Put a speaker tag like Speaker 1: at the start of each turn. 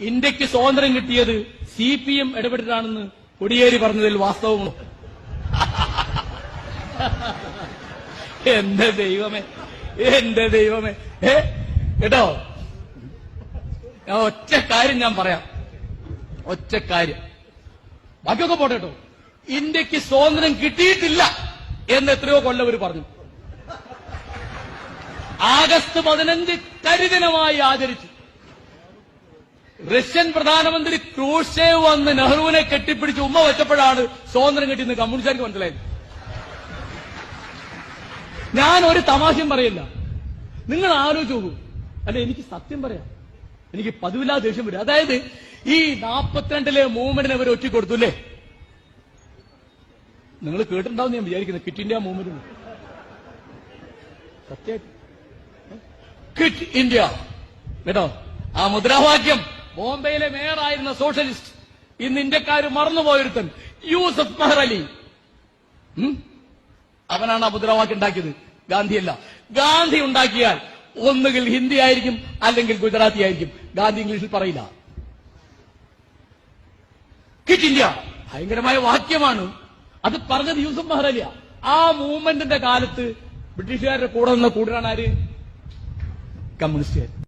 Speaker 1: ഇന്ത്യയ്ക്ക് സ്വാതന്ത്ര്യം കിട്ടിയത് സി പി എം ഇടപെട്ടിട്ടാണെന്ന് കൊടിയേരി പറഞ്ഞതിൽ വാസ്തവമുണ്ടോ. എന്റെ ദൈവമേ എന്റെ ദൈവമേ. ഏ കേട്ടോ? ഞാൻ ഒറ്റ കാര്യം ഞാൻ പറയാം. ഒറ്റ കാര്യം. ബാക്കിയൊക്കെ പോട്ടെ കേട്ടോ. ഇന്ത്യയ്ക്ക് സ്വാതന്ത്ര്യം കിട്ടിയിട്ടില്ല എന്ന് എത്രയോ കൊല്ലവർ പറഞ്ഞു. ആഗസ്റ്റ് പതിനഞ്ച് കരിദിനമായി ആചരിച്ചു. റഷ്യൻ പ്രധാനമന്ത്രി ക്രൂഷേവ് വന്ന് നെഹ്റുവിനെ കെട്ടിപ്പിടിച്ച് ഉമ്മ വെച്ചപ്പോഴാണ് സ്വാതന്ത്ര്യം കിട്ടിയെന്ന് കമ്മ്യൂണിസ്റ്റുകാർക്ക് മനസ്സിലായത്. ഞാൻ ഒരു തമാശയും പറയില്ല. നിങ്ങൾ ആലോചിച്ച് നോക്കൂ. അല്ല എനിക്ക് സത്യം പറയാം. എനിക്ക് പതിവില്ലാതെ ദേഷ്യം വരും. അതായത് ഈ നാപ്പത്തിരണ്ടിലെ മൂവ്മെന്റിനെ അവർ ഒറ്റ കൊടുത്തു അല്ലേ? നിങ്ങൾ കേട്ടിട്ടുണ്ടാവും ഞാൻ വിചാരിക്കുന്നത് കിറ്റ് ഇന്ത്യ മൂവ്മെന്റ് സത്യമായിട്ട് കിറ്റ് ഇന്ത്യ കേട്ടോ? ആ മുദ്രാവാക്യം. ബോംബെയിലെ മേയറായിരുന്ന സോഷ്യലിസ്റ്റ് ഇന്ന് ഇന്ത്യക്കാർ മറന്നുപോയൊരുത്തൻ യൂസഫ് മെഹർ അലി. അവനാണ് ആ മുദ്രാവാക്യം ഉണ്ടാക്കിയത്. ഗാന്ധിയല്ല. ഗാന്ധി ഉണ്ടാക്കിയാൽ ഒന്നുകിൽ ഹിന്ദി ആയിരിക്കും അല്ലെങ്കിൽ ഗുജറാത്തി ആയിരിക്കും. ഗാന്ധി ഇംഗ്ലീഷിൽ പറയില്ല. കിറ്റ് ഇന്ത്യ ഭയങ്കരമായ വാക്യമാണ്. അത് പറഞ്ഞത് യൂസഫ് മെഹർ അലിയ. ആ മൂവ്മെന്റിന്റെ കാലത്ത് ബ്രിട്ടീഷുകാരുടെ കൂടെ നിന്ന് ആര്? കമ്മ്യൂണിസ്റ്റുകാർ